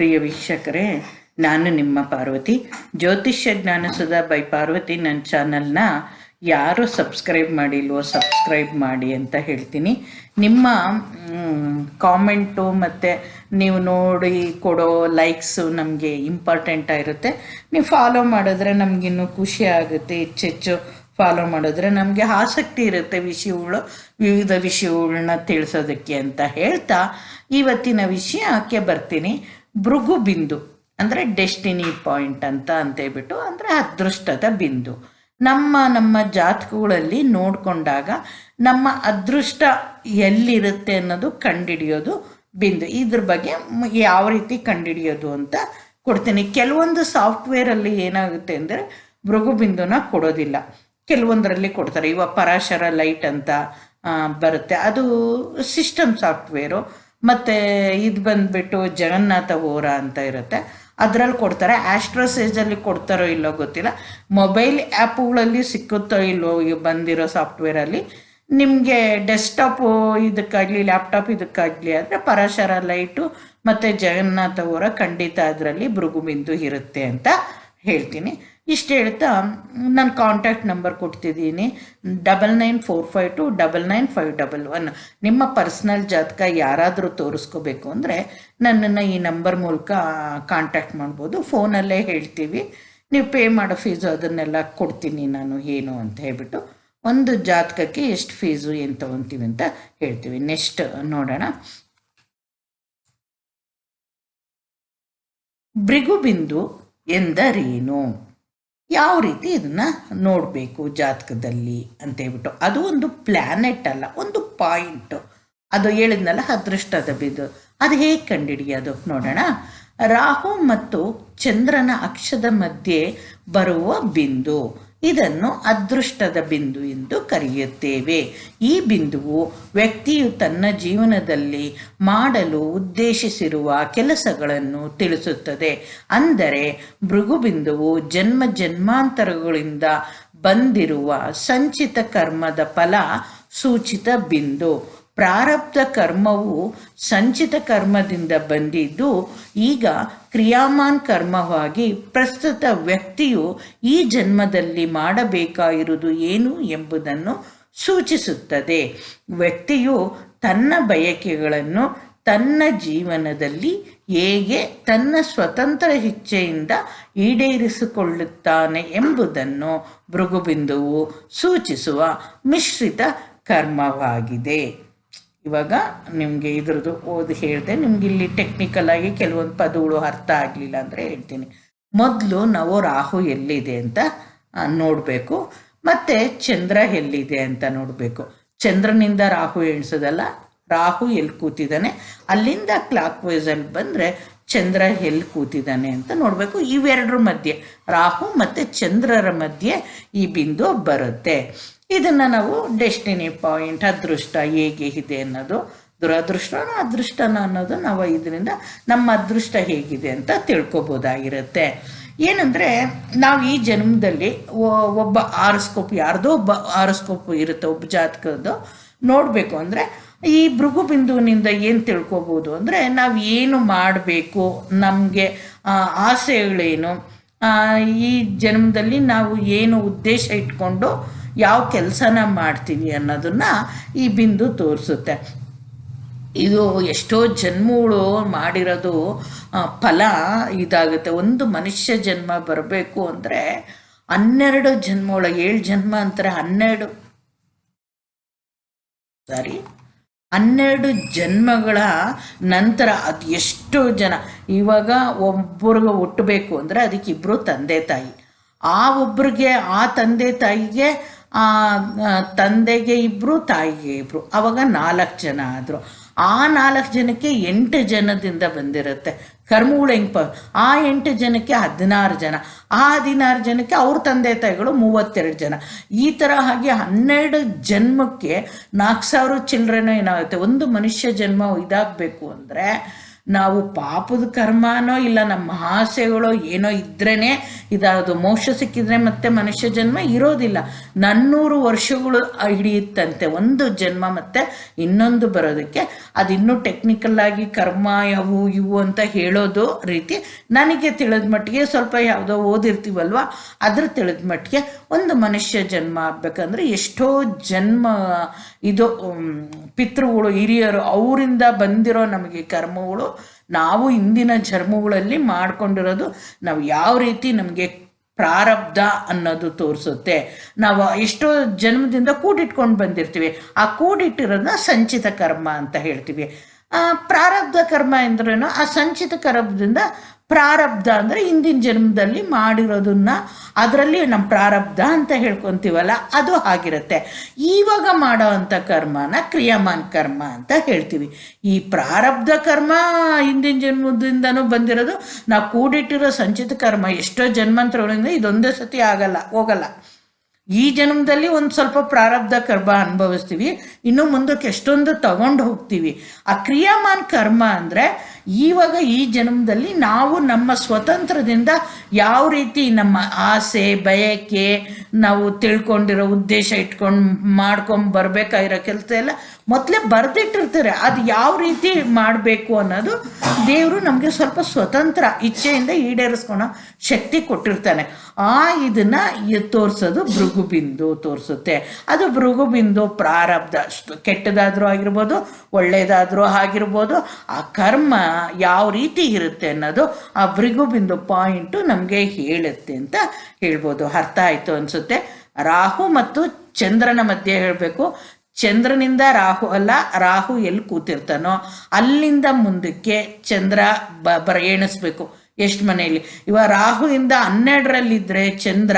ಪ್ರಿಯ ವೀಕ್ಷಕರೇ, ನಾನು ನಿಮ್ಮ ಪಾರ್ವತಿ. ಜ್ಯೋತಿಷ್ಯ ಜ್ಞಾನಸುಧಾ ಬೈ ಪಾರ್ವತಿ ನನ್ನ ಚಾನಲ್ನ ಯಾರು ಸಬ್ಸ್ಕ್ರೈಬ್ ಮಾಡಿಲ್ವೋ ಸಬ್ಸ್ಕ್ರೈಬ್ ಮಾಡಿ ಅಂತ ಹೇಳ್ತೀನಿ. ನಿಮ್ಮ ಕಾಮೆಂಟು ಮತ್ತು ನೀವು ನೋಡಿ ಕೊಡೋ ಲೈಕ್ಸು ನಮಗೆ ಇಂಪಾರ್ಟೆಂಟ್ ಆಗಿರುತ್ತೆ. ನೀವು ಫಾಲೋ ಮಾಡಿದ್ರೆ ನಮಗಿನ್ನೂ ಖುಷಿ ಆಗುತ್ತೆ, ಹೆಚ್ಚೆಚ್ಚು ಫಾಲೋ ಮಾಡಿದ್ರೆ ನಮಗೆ ಆಸಕ್ತಿ ಇರುತ್ತೆ ವಿಷಯಗಳು, ವಿವಿಧ ವಿಷಯಗಳನ್ನ ತಿಳಿಸೋದಕ್ಕೆ ಅಂತ ಹೇಳ್ತಾ, ಇವತ್ತಿನ ವಿಷಯ ಆಕೆ ಬರ್ತೀನಿ. ಭೃಗು ಬಿಂದು, ಅಂದರೆ ಡೆಸ್ಟಿನಿ ಪಾಯಿಂಟ್ ಅಂತ ಅಂತೇಳ್ಬಿಟ್ಟು, ಅಂದರೆ ಅದೃಷ್ಟದ ಬಿಂದು. ನಮ್ಮ ನಮ್ಮ ಜಾತಕಗಳಲ್ಲಿ ನೋಡಿಕೊಂಡಾಗ ನಮ್ಮ ಅದೃಷ್ಟ ಎಲ್ಲಿರುತ್ತೆ ಅನ್ನೋದು ಕಂಡಿಡಿಯೋದು ಬಿಂದು. ಇದ್ರ ಬಗ್ಗೆ ಯಾವ ರೀತಿ ಕಂಡಿಡಿಯೋದು ಅಂತ ಕೊಡ್ತೀನಿ. ಕೆಲವೊಂದು ಸಾಫ್ಟ್ವೇರಲ್ಲಿ ಏನಾಗುತ್ತೆ ಅಂದರೆ ಭೃಗು ಬಿಂದುನ ಕೊಡೋದಿಲ್ಲ. ಕೆಲವೊಂದರಲ್ಲಿ ಕೊಡ್ತಾರೆ. ಇವಾಗ ಪರಾಶರ ಲೈಟ್ ಅಂತ ಬರುತ್ತೆ. ಅದು ಸಿಸ್ಟಮ್ ಸಾಫ್ಟ್ವೇರು. ಮತ್ತು ಇದು ಬಂದ್ಬಿಟ್ಟು ಜಗನ್ನಾಥ ಓರ ಅಂತ ಇರುತ್ತೆ. ಅದರಲ್ಲಿ ಕೊಡ್ತಾರೆ. ಆಸ್ಟ್ರೋಸೇಜಲ್ಲಿ ಕೊಡ್ತಾರೋ ಇಲ್ಲೋ ಗೊತ್ತಿಲ್ಲ. ಮೊಬೈಲ್ ಆ್ಯಪ್ಗಳಲ್ಲಿ ಸಿಕ್ಕುತ್ತೋ ಇಲ್ಲೋ ಬಂದಿರೋ ಸಾಫ್ಟ್ವೇರಲ್ಲಿ. ನಿಮಗೆ ಡೆಸ್ಕ್ಟಾಪು ಇದಕ್ಕಾಗಲಿ ಲ್ಯಾಪ್ಟಾಪ್ ಇದಕ್ಕಾಗಲಿ ಆದರೆ ಪರಾಶರ ಲೈಟು ಮತ್ತು ಜಗನ್ನಾಥ ಹೋರ ಖಂಡಿತ ಅದರಲ್ಲಿ ಭೃಗುಬಿಂದು ಇರುತ್ತೆ ಅಂತ ಹೇಳ್ತೀನಿ. ಇಷ್ಟು ಹೇಳ್ತಾ, ನಾನು contact number ಕೊಡ್ತಿದ್ದೀನಿ double nine four five two double nine five double one ನಿಮ್ಮ ಪರ್ಸ್ನಲ್ ಜಾತಕ ಯಾರಾದರೂ ತೋರಿಸ್ಕೋಬೇಕು ಅಂದರೆ ನನ್ನನ್ನು ಈ ನಂಬರ್ ಮೂಲಕ ಕಾಂಟ್ಯಾಕ್ಟ್ ಮಾಡ್ಬೋದು. ಫೋನಲ್ಲೇ ಹೇಳ್ತೀವಿ. ನೀವು ಪೇ ಮಾಡೋ ಫೀಸು ಅದನ್ನೆಲ್ಲ ಕೊಡ್ತೀನಿ ನಾನು, ಏನು ಅಂತ ಹೇಳ್ಬಿಟ್ಟು. ಒಂದು ಜಾತಕಕ್ಕೆ ಎಷ್ಟು ಫೀಸು ಏನು ತೊಗೊತೀವಿ ಅಂತ ಹೇಳ್ತೀವಿ. ನೆಕ್ಸ್ಟ್ ನೋಡೋಣ. ಭೃಗುಬಿಂದು ಎಂದರೇನು? ಯಾವ ರೀತಿ ಇದನ್ನು ನೋಡಬೇಕು ಜಾತಕದಲ್ಲಿ ಅಂತೇಳ್ಬಿಟ್ಟು ಅದು ಒಂದು ಪ್ಲ್ಯಾನೆಟ್ ಅಲ್ಲ, ಒಂದು ಪಾಯಿಂಟ್ ಅದು ಹೇಳಿದ್ನಲ್ಲ ಅದೃಷ್ಟದ ಬಿದ್ದು ಅದು ಹೇಗೆ ಕಂಡುಹಿಡಿಯೋದು ನೋಡೋಣ. ರಾಹು ಮತ್ತು ಚಂದ್ರನ ಅಕ್ಷದ ಮಧ್ಯೆ ಬರುವ ಬಿಂದು. ಇದನ್ನು ಅದೃಷ್ಟದ ಬಿಂದು ಎಂದು ಕರೆಯುತ್ತೇವೆ. ಈ ಬಿಂದುವು ವ್ಯಕ್ತಿಯು ತನ್ನ ಜೀವನದಲ್ಲಿ ಮಾಡಲು ಉದ್ದೇಶಿಸಿರುವ ಕೆಲಸಗಳನ್ನು ತಿಳಿಸುತ್ತದೆ. ಅಂದರೆ, ಭೃಗುಬಿಂದುವು ಜನ್ಮ ಜನ್ಮಾಂತರಗಳಿಂದ ಬಂದಿರುವ ಸಂಚಿತ ಕರ್ಮದ ಫಲ ಸೂಚಿತ ಬಿಂದು. ಪ್ರಾರಬ್ಧ ಕರ್ಮವು ಸಂಚಿತ ಕರ್ಮದಿಂದ ಬಂದಿದ್ದು, ಈಗ ಕ್ರಿಯಾಮಾನ್ ಕರ್ಮವಾಗಿ ಪ್ರಸ್ತುತ ವ್ಯಕ್ತಿಯು ಈ ಜನ್ಮದಲ್ಲಿ ಮಾಡಬೇಕಾಗಿರುವುದು ಏನು ಎಂಬುದನ್ನು ಸೂಚಿಸುತ್ತದೆ. ವ್ಯಕ್ತಿಯು ತನ್ನ ಬಯಕೆಗಳನ್ನು ತನ್ನ ಜೀವನದಲ್ಲಿ ಹೇಗೆ ತನ್ನ ಸ್ವತಂತ್ರ ಇಚ್ಛೆಯಿಂದ ಈಡೇರಿಸಿಕೊಳ್ಳುತ್ತಾನೆ ಎಂಬುದನ್ನು ಭೃಗುಬಿಂದುವು ಸೂಚಿಸುವ ಮಿಶ್ರಿತ ಕರ್ಮವಾಗಿದೆ. ಇವಾಗ ನಿಮಗೆ ಇದ್ರದ್ದು ಓದಿ ಹೇಳಿದೆ ನಿಮ್ಗೆ ಇಲ್ಲಿ ಟೆಕ್ನಿಕಲ್ ಆಗಿ ಕೆಲವೊಂದು ಪದಗಳು ಅರ್ಥ ಆಗಲಿಲ್ಲ ಅಂದರೆ ಹೇಳ್ತೀನಿ. ಮೊದಲು ನಾವು ರಾಹು ಎಲ್ಲಿದೆ ಅಂತ ನೋಡಬೇಕು. ಮತ್ತು ಚಂದ್ರ ಎಲ್ಲಿದೆ ಅಂತ ನೋಡಬೇಕು. ಚಂದ್ರನಿಂದ ರಾಹು ಎಣಿಸೋದಲ್ಲ, ರಾಹು ಎಲ್ಲಿ ಕೂತಿದ್ದಾನೆ, ಅಲ್ಲಿಂದ ಕ್ಲಾಕ್ ವೈಸಲ್ಲಿ ಬಂದರೆ ಚಂದ್ರ ಎಲ್ಲಿ ಕೂತಿದ್ದಾನೆ ಅಂತ ನೋಡಬೇಕು. ಇವೆರಡರ ಮಧ್ಯೆ, ರಾಹು ಮತ್ತು ಚಂದ್ರರ ಮಧ್ಯೆ ಈ ಬಿಂದು ಬರುತ್ತೆ. ಇದನ್ನು ನಾವು ಡೆಸ್ಟಿನಿ ಪಾಯಿಂಟ್, ಅದೃಷ್ಟ ಹೇಗೆ ಇದೆ ಅನ್ನೋದು, ದುರದೃಷ್ಟನ ಅದೃಷ್ಟನ ಅನ್ನೋದು ನಾವು ಇದರಿಂದ ನಮ್ಮ ಅದೃಷ್ಟ ಹೇಗಿದೆ ಅಂತ ತಿಳ್ಕೊಬೋದಾಗಿರುತ್ತೆ. ಏನಂದರೆ, ನಾವು ಈ ಜನ್ಮದಲ್ಲಿ ಒಬ್ಬ ಆರಸ್ಕೋಪ್, ಯಾರ್ದೋ ಒಬ್ಬ ಆರಸ್ಕೋಪ್ ಇರುತ್ತೆ, ಒಬ್ಬ ಜಾತಕದ್ದು ನೋಡಬೇಕು ಅಂದರೆ, ಈ ಭೃಗು ಬಿಂದುವಿನಿಂದ ಏನು ತಿಳ್ಕೊಬೋದು ಅಂದರೆ, ನಾವು ಏನು ಮಾಡಬೇಕು, ನಮಗೆ ಆಸೆಗಳೇನು ಈ ಜನ್ಮದಲ್ಲಿ ನಾವು ಏನು ಉದ್ದೇಶ ಇಟ್ಕೊಂಡು ಯಾವ ಕೆಲಸನ ಮಾಡ್ತೀವಿ ಅನ್ನೋದನ್ನ ಈ ಬಿಂದು ತೋರಿಸುತ್ತೆ. ಇದು ಎಷ್ಟೋ ಜನ್ಮಗಳು ಮಾಡಿರೋದು ಫಲ ಇದಾಗುತ್ತೆ. ಒಂದು ಮನುಷ್ಯ ಜನ್ಮ ಬರಬೇಕು ಅಂದರೆ ಹನ್ನೆರಡು ಜನ್ಮಗಳ ಏಳು ಜನ್ಮ ಅಂತಾರೆ ಹನ್ನೆರಡು ಸಾರಿ. ಹನ್ನೆರಡು ಜನ್ಮಗಳ ನಂತರ ಅದು ಎಷ್ಟೋ ಜನ. ಇವಾಗ ಒಬ್ಬರಿಗೆ ಹುಟ್ಟಬೇಕು ಅಂದರೆ ಅದಕ್ಕಿಬ್ಬರು ತಂದೆ ತಾಯಿ. ಆ ಒಬ್ಬರಿಗೆ ಆ ತಂದೆ ತಾಯಿಗೆ ತಂದೆಗೆ ಇಬ್ಬರು ತಾಯಿಗೆ ಇಬ್ಬರು ಅವಾಗ ನಾಲ್ಕು ಜನ ಆದರು. ಆ ನಾಲ್ಕು ಜನಕ್ಕೆ ಎಂಟು ಜನದಿಂದ ಬಂದಿರುತ್ತೆ. ಕರ್ಮಗಳು ಹೆಂಗೆ ಆ ಎಂಟು ಜನಕ್ಕೆ ಹದಿನಾರು ಜನ. ಆ ಹದಿನಾರು ಜನಕ್ಕೆ ಅವ್ರ ತಂದೆ ತಾಯಿಗಳು ಮೂವತ್ತೆರಡು ಜನ. ಈ ಥರ ಹಾಗೆ ಹನ್ನೆರಡು ಜನ್ಮಕ್ಕೆ ನಾಲ್ಕು ಸಾವಿರ ಚಿಲ್ಡ್ರನ್ ಏನಾಗುತ್ತೆ? ಒಂದು ಮನುಷ್ಯ ಜನ್ಮ ಇದಾಗಬೇಕು ಅಂದರೆ ನಾವು ಪಾಪದ ಕರ್ಮನೋ ಇಲ್ಲ ನಮ್ಮ ಆಸೆಗಳೋ ಏನೋ ಇದ್ರೇ ಇದಾದ. ಮೋಕ್ಷ ಸಿಕ್ಕಿದ್ರೆ ಮತ್ತೆ ಮನುಷ್ಯ ಜನ್ಮ ಇರೋದಿಲ್ಲ. ನನ್ನೂರು ವರ್ಷಗಳು ಹಿಡಿಯುತ್ತಂತೆ. ಒಂದು ಜನ್ಮ ಮತ್ತೆ ಇನ್ನೊಂದು ಬರೋದಕ್ಕೆ. ಅದಿನ್ನೂ ಟೆಕ್ನಿಕಲ್ ಆಗಿ ಕರ್ಮ, ಯಾವು, ಇವು ಅಂತ ಹೇಳೋದು ರೀತಿ ನನಗೆ ತಿಳಿದ ಮಟ್ಟಿಗೆ ಸ್ವಲ್ಪ ಯಾವುದೋ ಓದಿರ್ತೀವಲ್ವ? ಅದ್ರ ತಿಳಿದ ಮಟ್ಟಿಗೆ ಒಂದು ಮನುಷ್ಯ ಜನ್ಮ ಆಗ್ಬೇಕಂದ್ರೆ ಎಷ್ಟೋ ಜನ್ಮ ಇದು ಪಿತೃಗಳು, ಹಿರಿಯರು ಅವರಿಂದ ಬಂದಿರೋ ನಮಗೆ ಕರ್ಮಗಳು ನಾವು ಇಂದಿನ ಜನ್ಮಗಳಲ್ಲಿ ಮಾಡ್ಕೊಂಡಿರೋದು ನಾವು ಯಾವ ರೀತಿ ನಮಗೆ ಪ್ರಾರಬ್ಧ ಅನ್ನೋದು ತೋರಿಸುತ್ತೆ. ನಾವು ಎಷ್ಟೋ ಜನ್ಮದಿಂದ ಕೂಡಿಟ್ಕೊಂಡು ಬಂದಿರ್ತೀವಿ. ಆ ಕೂಡಿಟ್ಟಿರೋದನ್ನ ಸಂಚಿತ ಕರ್ಮ ಅಂತ ಹೇಳ್ತೀವಿ. ಪ್ರಾರಬ್ಧ ಕರ್ಮ ಎಂದ್ರೇನು? ಆ ಸಂಚಿತ ಕರ್ಮದಿಂದ ಪ್ರಾರಬ್ಧ ಅಂದರೆ ಹಿಂದಿನ ಜನ್ಮದಲ್ಲಿ ಮಾಡಿರೋದನ್ನ ಅದರಲ್ಲಿ ನಮ್ಮ ಪ್ರಾರಬ್ಧ ಅಂತ ಹೇಳ್ಕೊತೀವಲ್ಲ, ಅದು ಆಗಿರುತ್ತೆ ಈವಾಗ ಮಾಡೋ ಅಂಥ ಕರ್ಮನ ಕ್ರಿಯಮಾನ್ ಕರ್ಮ ಅಂತ ಹೇಳ್ತೀವಿ. ಈ ಪ್ರಾರಬ್ಧ ಕರ್ಮ ಹಿಂದಿನ ಜನ್ಮದಿಂದನೂ ಬಂದಿರೋದು, ನಾವು ಕೂಡಿಟ್ಟಿರೋ ಸಂಚಿತ ಕರ್ಮ ಎಷ್ಟೋ ಜನ್ಮಾಂತರಗಳಿಂದ ಇದೊಂದೇ ಸತಿ ಆಗಲ್ಲ, ಹೋಗಲ್ಲ. ಈ ಜನ್ಮದಲ್ಲಿ ಒಂದು ಸ್ವಲ್ಪ ಪ್ರಾರಬ್ಧ ಕರ್ಮ ಅನುಭವಿಸ್ತೀವಿ, ಇನ್ನು ಮುಂದಕ್ಕೆ ಎಷ್ಟೊಂದು ತಗೊಂಡು ಹೋಗ್ತೀವಿ. ಆ ಕ್ರಿಯಾಮಾನ್ ಕರ್ಮ ಅಂದರೆ ಈವಾಗ ಈ ಜನ್ಮದಲ್ಲಿ ನಾವು ನಮ್ಮ ಸ್ವತಂತ್ರದಿಂದ ಯಾವ ರೀತಿ ನಮ್ಮ ಆಸೆ, ಬಯಕೆ ನಾವು ತಿಳ್ಕೊಂಡಿರೋ ಉದ್ದೇಶ ಇಟ್ಕೊಂಡು ಮಾಡ್ಕೊಂಡು ಬರಬೇಕಾಗಿರೋ ಕೆಲಸ ಎಲ್ಲ ಮೊದಲೇ ಬರೆದಿಟ್ಟಿರ್ತಾರೆ. ಅದು ಯಾವ ರೀತಿ ಮಾಡಬೇಕು ಅನ್ನೋದು ದೇವರು ನಮಗೆ ಸ್ವಲ್ಪ ಸ್ವತಂತ್ರ ಇಚ್ಛೆಯಿಂದ ಈಡೇರಿಸ್ಕೊಳೋ ಶಕ್ತಿ ಕೊಟ್ಟಿರ್ತಾನೆ. ಆ ಇದನ್ನು ತೋರಿಸೋದು ಭೃಗು ಭೃಗುಬಿಂದು ತೋರಿಸುತ್ತೆ. ಅದು ಭೃಗುಬಿಂದು ಪ್ರಾರಬ್ಧ. ಕೆಟ್ಟದಾದ್ರೂ ಆಗಿರ್ಬೋದು ಒಳ್ಳೆಯದಾದರೂ ಆಗಿರ್ಬೋದು, ಆ ಕರ್ಮ ಯಾವ ರೀತಿ ಇರುತ್ತೆ ಅನ್ನೋದು ಆ ಭೃಗುಬಿಂದು ಪಾಯಿಂಟು ನಮಗೆ ಹೇಳುತ್ತೆ ಅಂತ ಹೇಳ್ಬೋದು. ಅರ್ಥ ಆಯಿತು ಅನಿಸುತ್ತೆ. ರಾಹು ಮತ್ತು ಚಂದ್ರನ ಮಧ್ಯೆ ಹೇಳಬೇಕು. ಚಂದ್ರನಿಂದ ರಾಹು ಅಲ್ಲ, ರಾಹು ಎಲ್ಲಿ ಕೂತಿರ್ತಾನೋ ಅಲ್ಲಿಂದ ಮುಂದಕ್ಕೆ ಚಂದ್ರ ಬ ಬರ ಎಣಿಸ್ಬೇಕು ಎಷ್ಟು ಮನೆಯಲ್ಲಿ. ಇವಾಗ ರಾಹುವಿಂದ ಹನ್ನೆರಡರಲ್ಲಿದ್ದರೆ ಚಂದ್ರ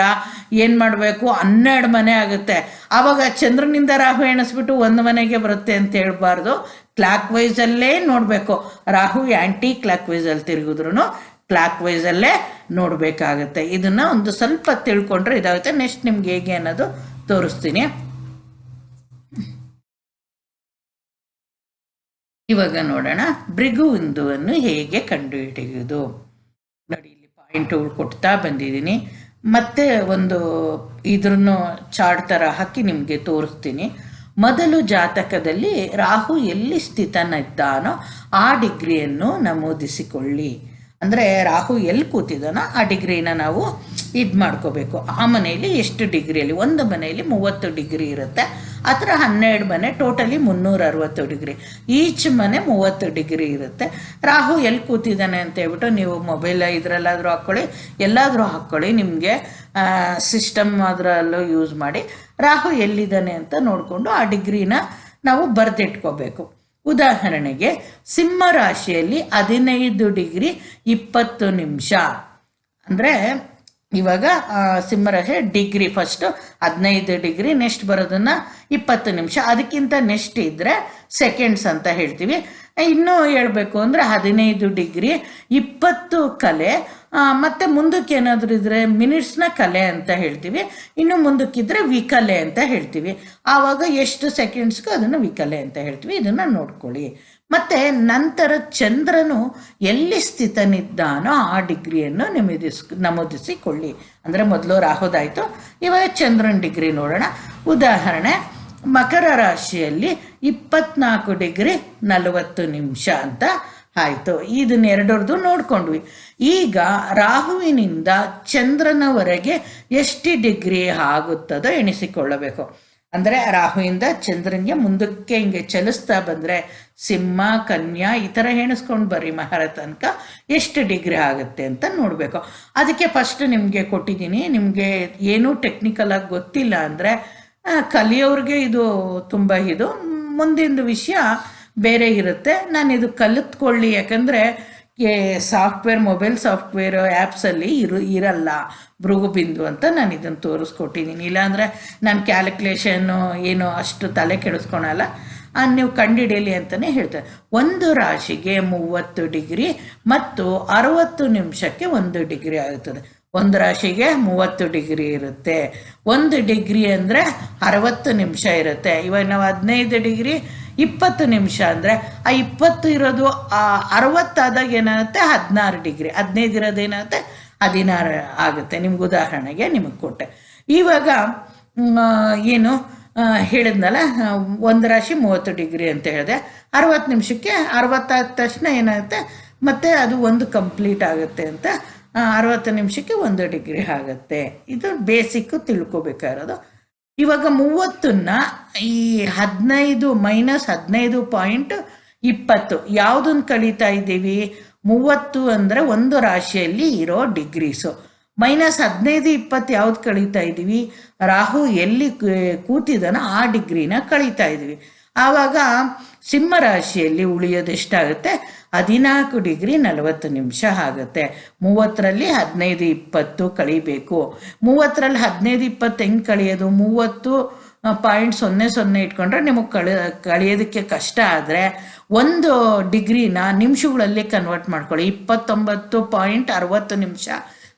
ಏನು ಮಾಡಬೇಕು? ಹನ್ನೆರಡು ಮನೆ ಆಗುತ್ತೆ. ಆವಾಗ ಚಂದ್ರನಿಂದ ರಾಹು ಎಣಿಸ್ಬಿಟ್ಟು ಒಂದು ಮನೆಗೆ ಬರುತ್ತೆ ಅಂತ ಹೇಳ್ಬಾರ್ದು. ಕ್ಲಾಕ್ ವೈಸಲ್ಲೇ ನೋಡಬೇಕು. ರಾಹು ಆ್ಯಂಟಿ ಕ್ಲಾಕ್ ವೈಸಲ್ಲಿ ತಿರುಗಿದ್ರು ಕ್ಲಾಕ್ ವೈಸಲ್ಲೇ ನೋಡಬೇಕಾಗತ್ತೆ. ಇದನ್ನು ಒಂದು ಸ್ವಲ್ಪ ತಿಳ್ಕೊಂಡ್ರೆ ಇದಾಗುತ್ತೆ. ನೆಕ್ಸ್ಟ್ ನಿಮ್ಗೆ ಹೇಗೆ ಅನ್ನೋದು ತೋರಿಸ್ತೀನಿ. ಇವಾಗ ನೋಡೋಣ ಭೃಗುವಿಂದುವನ್ನು ಹೇಗೆ ಕಂಡುಹಿಡಿಯುವುದು. ನೋಡಿ, ಇಲ್ಲಿ ಪಾಯಿಂಟ್ ಕೊಡ್ತಾ ಬಂದಿದ್ದೀನಿ. ಮತ್ತೆ ಒಂದು ಇದ್ರೂ ಚಾರ್ಟ್ ಥರ ಹಾಕಿ ನಿಮಗೆ ತೋರಿಸ್ತೀನಿ. ಮೊದಲು ಜಾತಕದಲ್ಲಿ ರಾಹು ಎಲ್ಲಿ ಸ್ಥಿತನಿದ್ದಾನೋ ಆ ಡಿಗ್ರಿಯನ್ನು ನಮೂದಿಸಿಕೊಳ್ಳಿ. ಅಂದರೆ ರಾಹು ಎಲ್ಲಿ ಕೂತಿದ್ದಾನೋ ಆ ಡಿಗ್ರಿನ ನಾವು ಇದು ಮಾಡ್ಕೋಬೇಕು. ಆ ಮನೆಯಲ್ಲಿ ಎಷ್ಟು ಡಿಗ್ರಿಯಲ್ಲಿ? ಒಂದು ಮನೆಯಲ್ಲಿ ಮೂವತ್ತು ಡಿಗ್ರಿ ಇರುತ್ತೆ. ಆ ಥರ ಹನ್ನೆರಡು ಮನೆ, ಟೋಟಲಿ ಮುನ್ನೂರ ಅರವತ್ತು ಡಿಗ್ರಿ. ಈಚ್ ಮನೆ ಮೂವತ್ತು ಡಿಗ್ರಿ ಇರುತ್ತೆ. ರಾಹು ಎಲ್ಲಿ ಕೂತಿದ್ದಾನೆ ಅಂತ ಹೇಳ್ಬಿಟ್ಟು ನೀವು ಮೊಬೈಲ್ ಇದರಲ್ಲಾದರೂ ಹಾಕ್ಕೊಳ್ಳಿ, ಎಲ್ಲಾದರೂ ಹಾಕ್ಕೊಳ್ಳಿ, ನಿಮಗೆ ಸಿಸ್ಟಮ್ ಅದರಲ್ಲೂ ಯೂಸ್ ಮಾಡಿ ರಾಹು ಎಲ್ಲಿದ್ದಾನೆ ಅಂತ ನೋಡಿಕೊಂಡು ಆ ಡಿಗ್ರಿನ ನಾವು ಬರೆದಿಟ್ಕೋಬೇಕು. ಉದಾಹರಣೆಗೆ, ಸಿಂಹ ರಾಶಿಯಲ್ಲಿ ಹದಿನೈದು ಡಿಗ್ರಿ ಇಪ್ಪತ್ತು ನಿಮಿಷ. ಅಂದರೆ ಇವಾಗ ಸಿಂಹರಾಶಿ ಡಿಗ್ರಿ ಫಸ್ಟು ಹದಿನೈದು ಡಿಗ್ರಿ ನೆಕ್ಸ್ಟ್ ಬರೋದನ್ನ ಇಪ್ಪತ್ತು ನಿಮಿಷ. ಅದಕ್ಕಿಂತ ನೆಕ್ಸ್ಟ್ ಇದ್ದರೆ ಸೆಕೆಂಡ್ಸ್ ಅಂತ ಹೇಳ್ತೀವಿ. ಇನ್ನೂ ಹೇಳಬೇಕು ಅಂದರೆ ಹದಿನೈದು ಡಿಗ್ರಿ, ಇಪ್ಪತ್ತು ಕಲೆ ಮತ್ತು ಮುಂದಕ್ಕೆ ಏನಾದರೂ ಇದ್ರೆ ಮಿನಿಟ್ಸ್ನ ಕಲೆ ಅಂತ ಹೇಳ್ತೀವಿ. ಇನ್ನು ಮುಂದಕ್ಕಿದ್ರೆ ವಿಕಲೆ ಅಂತ ಹೇಳ್ತೀವಿ. ಆವಾಗ ಎಷ್ಟು ಸೆಕೆಂಡ್ಸ್ಗೂ ಅದನ್ನು ವಿಕಲೆ ಅಂತ ಹೇಳ್ತೀವಿ. ಇದನ್ನು ನೋಡ್ಕೊಳ್ಳಿ. ಮತ್ತೆ ನಂತರ ಚಂದ್ರನು ಎಲ್ಲಿ ಸ್ಥಿತನಿದ್ದಾನೋ ಆ ಡಿಗ್ರಿಯನ್ನು ನಿಮಿದಿಸ್, ನಮೂದಿಸಿಕೊಳ್ಳಿ. ಅಂದರೆ ಮೊದಲು ರಾಹುದಾಯಿತು, ಇವಾಗ ಚಂದ್ರನ ಡಿಗ್ರಿ ನೋಡೋಣ. ಉದಾಹರಣೆ, ಮಕರ ರಾಶಿಯಲ್ಲಿ ಇಪ್ಪತ್ನಾಲ್ಕು ಡಿಗ್ರಿ ನಲವತ್ತು ನಿಮಿಷ ಅಂತ ಆಯಿತು. ಇದನ್ನೆರಡರದು ನೋಡ್ಕೊಂಡ್ವಿ. ಈಗ ರಾಹುವಿನಿಂದ ಚಂದ್ರನವರೆಗೆ ಎಷ್ಟು ಡಿಗ್ರಿ ಆಗುತ್ತದೋ ಎಣಿಸಿಕೊಳ್ಳಬೇಕು. ಅಂದರೆ ರಾಹುವಿಂದ ಚಂದ್ರನಿಗೆ ಮುಂದಕ್ಕೆ ಹಿಂಗೆ ಚಲಿಸ್ತಾ ಬಂದರೆ ಸಿಂಹ, ಕನ್ಯಾ ಈ ಥರ ಎಣಿಸ್ಕೊಂಡು ಬರ್ರಿ ಮಹಾರ ತನಕ. ಎಷ್ಟು ಡಿಗ್ರಿ ಆಗುತ್ತೆ ಅಂತ ನೋಡಬೇಕು. ಅದಕ್ಕೆ ಫಸ್ಟ್ ನಿಮಗೆ ಕೊಟ್ಟಿದ್ದೀನಿ. ನಿಮಗೆ ಏನೂ ಟೆಕ್ನಿಕಲ್ ಆಗಿ ಗೊತ್ತಿಲ್ಲ ಅಂದರೆ ಕಲಿಯೋರಿಗೆ ಇದು ತುಂಬ ಇದು. ಮುಂದಿನ ವಿಷಯ ಬೇರೆ ಇರುತ್ತೆ. ನಾನು ಇದು ಕಲಿತ್ಕೊಳ್ಳಿ. ಯಾಕಂದರೆ ಸಾಫ್ಟ್ವೇರ್, ಮೊಬೈಲ್ ಸಾಫ್ಟ್ವೇರ್ ಆ್ಯಪ್ಸಲ್ಲಿ ಇರು, ಇರಲ್ಲ. ಭೃಗುಬಿಂದು ಅಂತ ನಾನು ಇದನ್ನು ತೋರಿಸ್ಕೊಟ್ಟಿದ್ದೀನಿ ಇಲ್ಲಾಂದರೆ ನಾನು ಕ್ಯಾಲ್ಕುಲೇಷನ್ನು ಏನು ಅಷ್ಟು ತಲೆ ಕೆಡಿಸ್ಕೊಳಲ್ಲ. ನೀವು ಕಂಡುಹಿಡಿಯಲಿ ಅಂತಲೇ ಹೇಳ್ತಾರೆ ಒಂದು ರಾಶಿಗೆ ಮೂವತ್ತು ಡಿಗ್ರಿ ಮತ್ತು ಅರವತ್ತು ನಿಮಿಷಕ್ಕೆ ಒಂದು ಡಿಗ್ರಿ ಆಗುತ್ತದೆ. ಒಂದು ರಾಶಿಗೆ ಮೂವತ್ತು ಡಿಗ್ರಿ ಇರುತ್ತೆ. ಒಂದು ಡಿಗ್ರಿ ಅಂದರೆ ಅರವತ್ತು ನಿಮಿಷ ಇರುತ್ತೆ. ಇವಾಗ ನಾವು ಹದಿನೈದು ಡಿಗ್ರಿ ಇಪ್ಪತ್ತು ನಿಮಿಷ ಅಂದರೆ ಆ ಇಪ್ಪತ್ತು ಇರೋದು ಅರವತ್ತಾದಾಗ ಏನಾಗುತ್ತೆ? ಹದಿನಾರು ಡಿಗ್ರಿ. ಹದಿನೈದು ಇರೋದು ಏನಾಗುತ್ತೆ? ಹದಿನಾರು ಆಗುತ್ತೆ. ನಿಮ್ಗೆ ಉದಾಹರಣೆಗೆ ನಿಮಗೆ ಕೊಟ್ಟೆ. ಇವಾಗ ಏನು ಹೇಳಿದ್ನಲ್ಲ, ಒಂದು ರಾಶಿ ಮೂವತ್ತು ಡಿಗ್ರಿ ಅಂತ ಹೇಳಿದೆ. ಅರವತ್ತು ನಿಮಿಷಕ್ಕೆ ಅರವತ್ತಾದ ತಕ್ಷಣ ಏನಾಗುತ್ತೆ? ಮತ್ತೆ ಅದು ಒಂದು ಕಂಪ್ಲೀಟ್ ಆಗುತ್ತೆ ಅಂತ ಅರವತ್ತು ನಿಮಿಷಕ್ಕೆ ಒಂದು ಡಿಗ್ರಿ ಆಗುತ್ತೆ. ಇದು ಬೇಸಿಕ್ಕು ತಿಳ್ಕೊಬೇಕಾಗಿರೋದು. ಇವಾಗ ಮೂವತ್ತನ್ನ ಈ ಹದಿನೈದು ಮೈನಸ್ ಹದಿನೈದು ಪಾಯಿಂಟ್ ಇಪ್ಪತ್ತು ಯಾವುದನ್ನು ಕಳೀತಾ ಇದ್ದೀವಿ? ಮೂವತ್ತು ಅಂದರೆ ಒಂದು ರಾಶಿಯಲ್ಲಿ ಇರೋ ಡಿಗ್ರೀಸು ಮೈನಸ್ ಹದಿನೈದು, ಇಪ್ಪತ್ತು ಯಾವ್ದು ಕಳೀತಾ ಇದ್ದೀವಿ? ರಾಹು ಎಲ್ಲಿ ಕೂತಿದನ ಆ ಡಿಗ್ರಿನ ಕಳೀತಾ ಇದ್ದೀವಿ. ಆವಾಗ ಸಿಂಹ ರಾಶಿಯಲ್ಲಿ ಉಳಿಯೋದು ಎಷ್ಟಾಗುತ್ತೆ? ಹದಿನಾಲ್ಕು ಡಿಗ್ರಿ ನಲವತ್ತು ನಿಮಿಷ ಆಗುತ್ತೆ. ಮೂವತ್ತರಲ್ಲಿ ಹದಿನೈದು ಇಪ್ಪತ್ತು ಕಳಿಬೇಕು. ಮೂವತ್ತರಲ್ಲಿ ಹದಿನೈದು ಇಪ್ಪತ್ತು ಹೆಂಗೆ ಕಳಿಯೋದು? ಮೂವತ್ತು ಪಾಯಿಂಟ್ ಸೊನ್ನೆ ಸೊನ್ನೆ ಇಟ್ಕೊಂಡ್ರೆ ನಿಮಗೆ ಕಳಿ, ಕಳಿಯೋದಕ್ಕೆ ಕಷ್ಟ ಆದರೆ ಒಂದು ಡಿಗ್ರಿನ ನಿಮಿಷಗಳಲ್ಲಿ ಕನ್ವರ್ಟ್ ಮಾಡ್ಕೊಳ್ಳಿ. ಇಪ್ಪತ್ತೊಂಬತ್ತು ಪಾಯಿಂಟ್ ಅರವತ್ತು ನಿಮಿಷ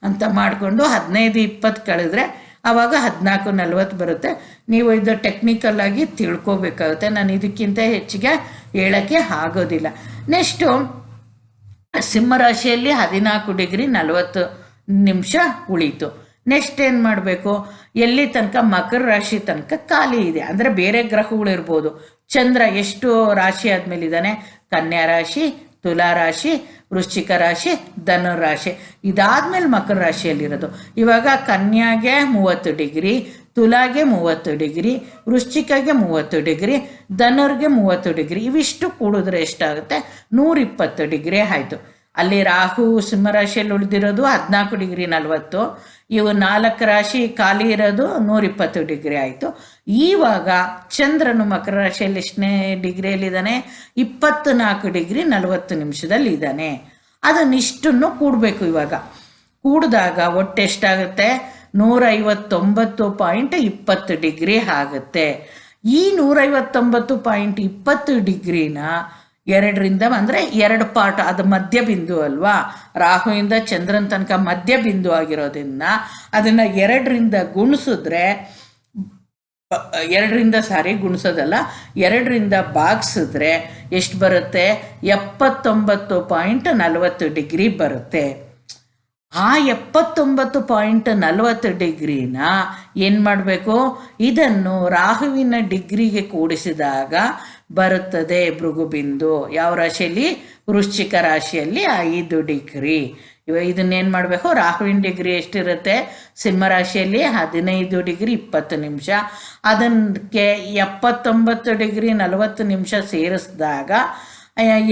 ಅಂತ ಮಾಡಿಕೊಂಡು ಹದಿನೈದು ಇಪ್ಪತ್ತು ಕಳೆದ್ರೆ ಆವಾಗ ಹದಿನಾಲ್ಕು ನಲ್ವತ್ತು ಬರುತ್ತೆ. ನೀವು ಇದು ಟೆಕ್ನಿಕಲ್ ಆಗಿ ತಿಳ್ಕೊಬೇಕಾಗುತ್ತೆ. ನಾನು ಇದಕ್ಕಿಂತ ಹೆಚ್ಚಿಗೆ ಹೇಳೋಕ್ಕೆ ಆಗೋದಿಲ್ಲ. ನೆಕ್ಸ್ಟು ಸಿಂಹರಾಶಿಯಲ್ಲಿ ಹದಿನಾಲ್ಕು ಡಿಗ್ರಿ ನಲವತ್ತು ನಿಮಿಷ ಉಳೀತು ನೆಕ್ಸ್ಟ್ ಏನು ಮಾಡಬೇಕು? ಎಲ್ಲಿ ತನಕ ಮಕರ ರಾಶಿ ತನಕ ಖಾಲಿ ಇದೆ. ಅಂದರೆ ಬೇರೆ ಗ್ರಹಗಳು ಇರ್ಬೋದು ಚಂದ್ರ ಎಷ್ಟು ರಾಶಿ ಆದಮೇಲಿದ್ದಾನೆ? ಕನ್ಯಾ ರಾಶಿ ತುಲಾ ರಾಶಿ ವೃಶ್ಚಿಕ ರಾಶಿ ಧನು ರಾಶಿ ಇದಾದ್ಮೇಲೆ ಮಕರ ರಾಶಿಯಲ್ಲಿರೋದು. ಇವಾಗ ಕನ್ಯಾಗೆ ಮೂವತ್ತು ಡಿಗ್ರಿ, ತುಲಾಗೆ ಮೂವತ್ತು ಡಿಗ್ರಿ, ವೃಶ್ಚಿಕಗೆ ಮೂವತ್ತು ಡಿಗ್ರಿ, ಧನುರ್ಗೆ ಮೂವತ್ತು ಡಿಗ್ರಿ. ಇವಿಷ್ಟು ಕೂಡಿದ್ರೆ ಎಷ್ಟಾಗುತ್ತೆ? ನೂರಿಪ್ಪತ್ತು ಡಿಗ್ರಿ ಆಯಿತು. ಅಲ್ಲಿ ರಾಹು, ಸಿಂಹರಾಶಿಯಲ್ಲಿ ಉಳಿದಿರೋದು ಹದಿನಾಲ್ಕು ಡಿಗ್ರಿ ನಲವತ್ತು. ಇವು ನಾಲ್ಕು ರಾಶಿ ಖಾಲಿ ಇರೋದು ನೂರಿಪ್ಪತ್ತು ಡಿಗ್ರಿ ಆಯಿತು. ಈವಾಗ ಚಂದ್ರನು ಮಕರ ರಾಶಿಯಲ್ಲಿ ಎಷ್ಟನೇ ಡಿಗ್ರಿಯಲ್ಲಿದ್ದಾನೆ? ಇಪ್ಪತ್ತು ನಾಲ್ಕು ಡಿಗ್ರಿ ನಲವತ್ತು ನಿಮಿಷದಲ್ಲಿ ಇದ್ದಾನೆ ಅದನ್ನಿಷ್ಟನ್ನು ಕೂಡಬೇಕು ಇವಾಗ. ಕೂಡಿದಾಗ ಒಟ್ಟು ಎಷ್ಟಾಗುತ್ತೆ? ನೂರೈವತ್ತೊಂಬತ್ತು ಪಾಯಿಂಟ್ ಇಪ್ಪತ್ತು ಡಿಗ್ರಿ ಆಗುತ್ತೆ. ಈ ನೂರೈವತ್ತೊಂಬತ್ತು ಪಾಯಿಂಟ್ ಇಪ್ಪತ್ತು ಡಿಗ್ರಿನ ಎರಡರಿಂದ ಅಂದರೆ ಎರಡು ಪಾರ್ಟ್ ಅದು ಮಧ್ಯ ಬಿಂದು ಅಲ್ವಾ? ರಾಹುವಿಂದ ಚಂದ್ರನ ತನಕ ಮಧ್ಯ ಬಿಂದು ಆಗಿರೋದ್ರಿಂದ ಅದನ್ನು ಎರಡರಿಂದ ಗುಣಿಸಿದ್ರೆ, ಎರಡರಿಂದ ಸಾರಿ ಗುಣಿಸೋದಲ್ಲ, ಎರಡರಿಂದ ಭಾಗಿಸಿದ್ರೆ ಎಷ್ಟು ಬರುತ್ತೆ? ಎಪ್ಪತ್ತೊಂಬತ್ತು ಪಾಯಿಂಟ್ ನಲವತ್ತು ಡಿಗ್ರಿ ಬರುತ್ತೆ. ಆ ಎಪ್ಪತ್ತೊಂಬತ್ತು ಪಾಯಿಂಟ್ ನಲವತ್ತು ಡಿಗ್ರಿನ ಏನು ಮಾಡಬೇಕು? ಇದನ್ನು ರಾಹುವಿನ ಡಿಗ್ರಿಗೆ ಕೂಡಿಸಿದಾಗ ಬರುತ್ತದೆ ಭೃಗುಬಿಂದು. ಯಾವ ರಾಶಿಯಲ್ಲಿ? ವೃಶ್ಚಿಕ ರಾಶಿಯಲ್ಲಿ ಐದು ಡಿಗ್ರಿ. ಇದನ್ನೇನು ಮಾಡಬೇಕು? ರಾಹುವಿನ ಡಿಗ್ರಿ ಎಷ್ಟಿರುತ್ತೆ? ಸಿಂಹ ರಾಶಿಯಲ್ಲಿ ಹದಿನೈದು ಡಿಗ್ರಿ ಇಪ್ಪತ್ತು ನಿಮಿಷ. ಅದಕ್ಕೆ ಎಪ್ಪತ್ತೊಂಬತ್ತು ಡಿಗ್ರಿ ನಲವತ್ತು ನಿಮಿಷ ಸೇರಿಸಿದಾಗ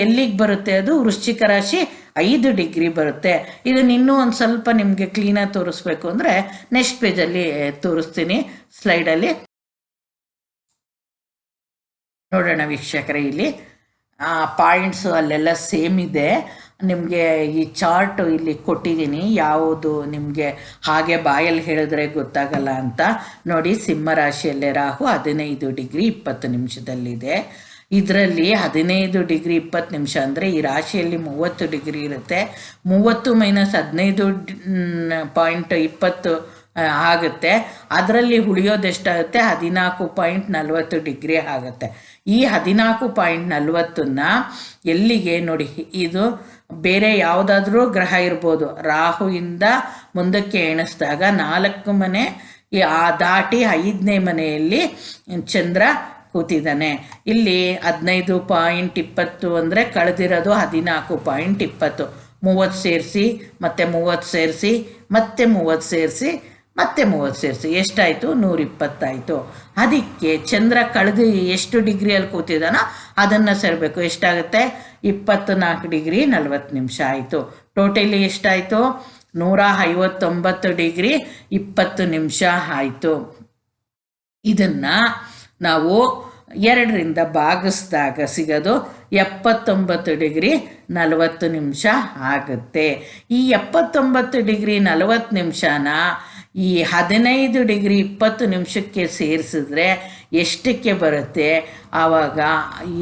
ಎಲ್ಲಿಗೆ ಬರುತ್ತೆ ಅದು? ವೃಶ್ಚಿಕ ರಾಶಿ ಐದು ಡಿಗ್ರಿ ಬರುತ್ತೆ. ಇದನ್ನ ಇನ್ನೂ ಒಂದು ಸ್ವಲ್ಪ ನಿಮಗೆ ಕ್ಲೀನಾಗಿ ತೋರಿಸ್ಬೇಕು ಅಂದರೆ ನೆಕ್ಸ್ಟ್ ಪೇಜಲ್ಲಿ ತೋರಿಸ್ತೀನಿ. ಸ್ಲೈಡಲ್ಲಿ ನೋಡೋಣ ವೀಕ್ಷಕರೇ ಇಲ್ಲಿ. ಪಾಯಿಂಟ್ಸು ಅಲ್ಲೆಲ್ಲ ಸೇಮ್ ಇದೆ. ನಿಮಗೆ ಈ ಚಾರ್ಟ್ ಇಲ್ಲಿ ಕೊಟ್ಟಿದ್ದೀನಿ. ಯಾವುದು ನಿಮಗೆ ಹಾಗೆ ಬಾಯಲ್ಲಿ ಹೇಳಿದ್ರೆ ಗೊತ್ತಾಗಲ್ಲ ಅಂತ. ನೋಡಿ, ಸಿಂಹ ರಾಶಿಯಲ್ಲೇ ರಾಹು ಹದಿನೈದು ಡಿಗ್ರಿ ಇಪ್ಪತ್ತು ನಿಮಿಷದಲ್ಲಿದೆ. ಇದರಲ್ಲಿ ಹದಿನೈದು ಡಿಗ್ರಿ ಇಪ್ಪತ್ತು ನಿಮಿಷ ಅಂದರೆ ಈ ರಾಶಿಯಲ್ಲಿ ಮೂವತ್ತು ಡಿಗ್ರಿ ಇರುತ್ತೆ. ಮೂವತ್ತು ಮೈನಸ್ ಹದಿನೈದು ಪಾಯಿಂಟ್ ಇಪ್ಪತ್ತು ಆಗುತ್ತೆ. ಅದರಲ್ಲಿ ಉಳಿಯೋದು ಎಷ್ಟಾಗುತ್ತೆ ಹದಿನಾಲ್ಕು ಪಾಯಿಂಟ್ ನಲವತ್ತು ಡಿಗ್ರಿ ಆಗುತ್ತೆ. ಈ ಹದಿನಾಲ್ಕು ಪಾಯಿಂಟ್ ನಲವತ್ತನ್ನ ಎಲ್ಲಿಗೆ ನೋಡಿ, ಇದು ಬೇರೆ ಯಾವುದಾದ್ರೂ ಗ್ರಹ ಇರ್ಬೋದು. ರಾಹುವಿಂದ ಮುಂದಕ್ಕೆ ಎಣಿಸಿದಾಗ ನಾಲ್ಕು ಮನೆ ಆ ದಾಟಿ ಐದನೇ ಮನೆಯಲ್ಲಿ ಚಂದ್ರ ಕೂತಿದ್ದಾನೆ. ಇಲ್ಲಿ ಹದಿನೈದು ಪಾಯಿಂಟ್ ಇಪ್ಪತ್ತು ಅಂದರೆ ಕಳೆದಿರೋದು ಹದಿನಾಲ್ಕು ಪಾಯಿಂಟ್ ಇಪ್ಪತ್ತು. ಮೂವತ್ತು ಸೇರಿಸಿ, ಮತ್ತೆ ಮೂವತ್ತು ಸೇರಿಸಿ, ಮತ್ತೆ ಮೂವತ್ತು ಸೇರಿಸಿ ಮತ್ತೆ ಮೂವತ್ತು ಸೇರಿಸು. ಎಷ್ಟಾಯಿತು? ನೂರಿಪ್ಪತ್ತಾಯಿತು. ಅದಕ್ಕೆ ಚಂದ್ರ ಕಳೆದು ಎಷ್ಟು ಡಿಗ್ರಿಯಲ್ಲಿ ಕೂತಿದ್ದಾನೋ ಅದನ್ನು ಸೇರಬೇಕು. ಎಷ್ಟಾಗುತ್ತೆ? ಇಪ್ಪತ್ತು ನಾಲ್ಕು ಡಿಗ್ರಿ ನಲ್ವತ್ತು ನಿಮಿಷ ಆಯಿತು. ಟೋಟಲಿ ಎಷ್ಟಾಯಿತು? ನೂರ ಐವತ್ತೊಂಬತ್ತು ಡಿಗ್ರಿ ಇಪ್ಪತ್ತು ನಿಮಿಷ ಆಯಿತು. ಇದನ್ನು ನಾವು ಎರಡರಿಂದ ಭಾಗಿಸಿದಾಗ ಸಿಗೋದು ಎಪ್ಪತ್ತೊಂಬತ್ತು ಡಿಗ್ರಿ ನಲವತ್ತು ನಿಮಿಷ ಆಗುತ್ತೆ. ಈ ಎಪ್ಪತ್ತೊಂಬತ್ತು ಡಿಗ್ರಿ ನಲವತ್ತು ನಿಮಿಷನ ಈ ಹದಿನೈದು ಡಿಗ್ರಿ ಇಪ್ಪತ್ತು ನಿಮಿಷಕ್ಕೆ ಸೇರಿಸಿದ್ರೆ ಎಷ್ಟಕ್ಕೆ ಬರುತ್ತೆ? ಆವಾಗ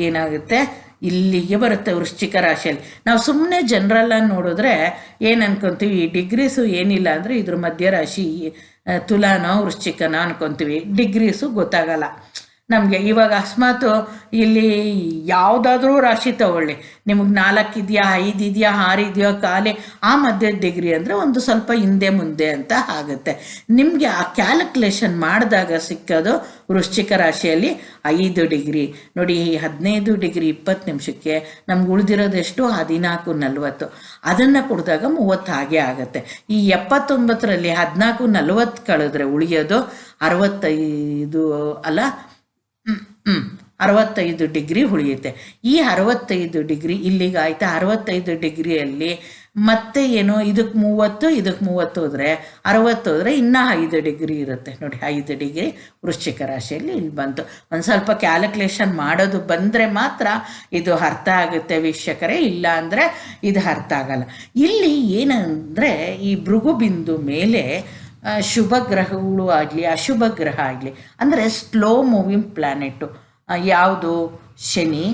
ಏನಾಗುತ್ತೆ? ಇಲ್ಲಿಗೆ ಬರುತ್ತೆ ವೃಶ್ಚಿಕ ರಾಶಿಯಲ್ಲಿ. ನಾವು ಸುಮ್ಮನೆ ಜನರಲ್ಲಾಗಿ ನೋಡಿದ್ರೆ ಏನು ಅನ್ಕೊಂತೀವಿ? ಈ ಡಿಗ್ರೀಸು ಏನಿಲ್ಲ ಅಂದರೆ ಇದ್ರ ಮಧ್ಯ ರಾಶಿ ತುಲಾನೋ ವೃಶ್ಚಿಕನೋ ಅನ್ಕೊತೀವಿ. ಡಿಗ್ರೀಸು ಗೊತ್ತಾಗಲ್ಲ. ನಮಗೆ ಇವಾಗ ಅಕಸ್ಮಾತು ಇಲ್ಲಿ ಯಾವುದಾದ್ರೂ ರಾಶಿ ತಗೊಳ್ಳಿ. ನಿಮಗೆ ನಾಲ್ಕು ಇದೆಯಾ, ಐದು ಇದೆಯಾ, ಆರು ಇದೆಯೋ, ಖಾಲಿ ಆ ಮಧ್ಯದ ಡಿಗ್ರಿ ಅಂದರೆ ಒಂದು ಸ್ವಲ್ಪ ಹಿಂದೆ ಮುಂದೆ ಅಂತ ಆಗುತ್ತೆ. ನಿಮಗೆ ಆ ಕ್ಯಾಲ್ಕುಲೇಷನ್ ಮಾಡಿದಾಗ ಸಿಕ್ಕೋದು ವೃಶ್ಚಿಕ ರಾಶಿಯಲ್ಲಿ ಐದು ಡಿಗ್ರಿ ನೋಡಿ, ಈ ಹದಿನೈದು ಡಿಗ್ರಿ ಇಪ್ಪತ್ತು ನಿಮಿಷಕ್ಕೆ ನಮ್ಗೆ ಉಳಿದಿರೋದೆಷ್ಟು ಹದಿನಾಲ್ಕು ನಲ್ವತ್ತು. ಅದನ್ನು ಕುಡಿದಾಗ ಮೂವತ್ತು ಹಾಗೆ ಆಗುತ್ತೆ. ಈ ಎಪ್ಪತ್ತೊಂಬತ್ತರಲ್ಲಿ ಹದಿನಾಲ್ಕು ನಲ್ವತ್ತು ಕಳೆದ್ರೆ ಉಳಿಯೋದು ಅರವತ್ತೈದು ಅಲ್ಲ ಹ್ಮ್. ಅರವತ್ತೈದು ಡಿಗ್ರಿ ಉಳಿಯುತ್ತೆ. ಈ ಅರವತ್ತೈದು ಡಿಗ್ರಿ ಇಲ್ಲಿಗೆ ಅರವತ್ತೈದು ಡಿಗ್ರಿಯಲ್ಲಿ ಮತ್ತೆ ಏನೋ? ಇದಕ್ಕೆ ಮೂವತ್ತು ಇದಕ್ಕೆ ಮೂವತ್ತು ಹೋದರೆ ಅರವತ್ತು ಹೋದರೆ ಇನ್ನೂ ಐದು ಡಿಗ್ರಿ ಇರುತ್ತೆ. ನೋಡಿ, ಐದು ಡಿಗ್ರಿ ವೃಶ್ಚಿಕ ರಾಶಿಯಲ್ಲಿ ಇಲ್ಲಿ ಬಂತು. ಒಂದು ಸ್ವಲ್ಪ ಕ್ಯಾಲ್ಕುಲೇಷನ್ ಮಾಡೋದು ಬಂದರೆ ಮಾತ್ರ ಇದು ಅರ್ಥ ಆಗುತ್ತೆ ವೀಕ್ಷಕರೇ. ಇಲ್ಲ ಅಂದರೆ ಇದು ಅರ್ಥ ಆಗಲ್ಲ. ಇಲ್ಲಿ ಏನಂದರೆ ಈ ಭೃಗು ಮೇಲೆ ಶುಭ ಗ್ರಹಗಳು ಆಗಲಿ ಅಶುಭ ಗ್ರಹ ಆಗಲಿ, ಅಂದರೆ ಸ್ಲೋ ಮೂವಿಂಗ್ ಪ್ಲ್ಯಾನೆಟು ಯಾವುದು? ಶನಿ,